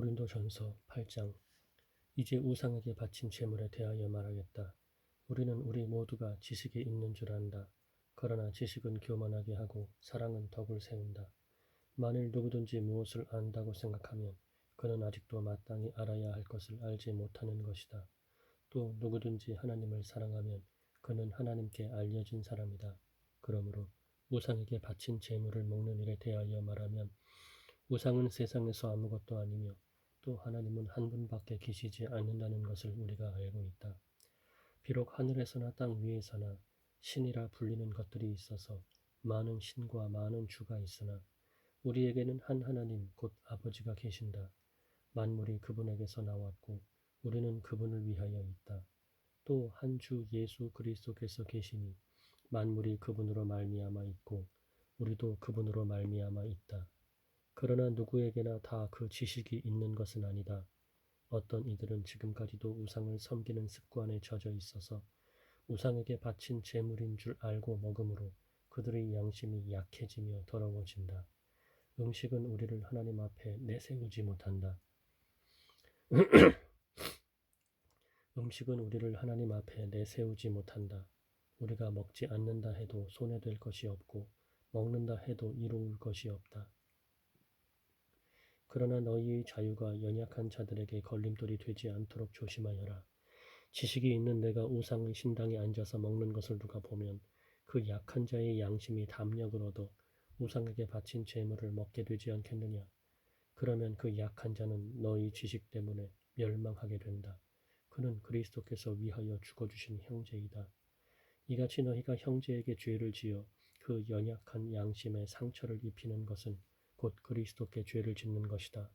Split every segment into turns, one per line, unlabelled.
고린도전서 8장 이제 우상에게 바친 제물에 대하여 말하겠다. 우리는 우리 모두가 지식이 있는 줄 안다. 그러나 지식은 교만하게 하고 사랑은 덕을 세운다. 만일 누구든지 무엇을 안다고 생각하면 그는 아직도 마땅히 알아야 할 것을 알지 못하는 것이다. 또 누구든지 하나님을 사랑하면 그는 하나님께 알려진 사람이다. 그러므로 우상에게 바친 제물을 먹는 일에 대하여 말하면 우상은 세상에서 아무것도 아니며 또 하나님은 한 분밖에 계시지 않는다는 것을 우리가 알고 있다. 비록 하늘에서나 땅 위에서나 신이라 불리는 것들이 있어서 많은 신과 많은 주가 있으나 우리에게는 한 하나님 곧 아버지가 계신다. 만물이 그분에게서 나왔고 우리는 그분을 위하여 있다. 또 한 주 예수 그리스도께서 계시니 만물이 그분으로 말미암아 있고 우리도 그분으로 말미암아 있다. 그러나 누구에게나 다 그 지식이 있는 것은 아니다. 어떤 이들은 지금까지도 우상을 섬기는 습관에 젖어 있어서 우상에게 바친 제물인 줄 알고 먹음으로 그들의 양심이 약해지며 더러워진다. 음식은 우리를 하나님 앞에 내세우지 못한다. 음식은 우리를 하나님 앞에 내세우지 못한다. 우리가 먹지 않는다 해도 손해될 것이 없고 먹는다 해도 이로울 것이 없다. 그러나 너희의 자유가 연약한 자들에게 걸림돌이 되지 않도록 조심하여라. 지식이 있는 내가 우상의 신당에 앉아서 먹는 것을 누가 보면 그 약한 자의 양심이 담력을 얻어 우상에게 바친 재물을 먹게 되지 않겠느냐. 그러면 그 약한 자는 너희 지식 때문에 멸망하게 된다. 그는 그리스도께서 위하여 죽어주신 형제이다. 이같이 너희가 형제에게 죄를 지어 그 연약한 양심에 상처를 입히는 것은 곧 그리스도께 죄를 짓는 것이다.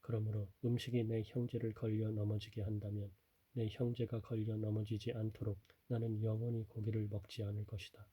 그러므로 음식이 내 형제를 걸려 넘어지게 한다면 내 형제가 걸려 넘어지지 않도록 나는 영원히 고기를 먹지 않을 것이다.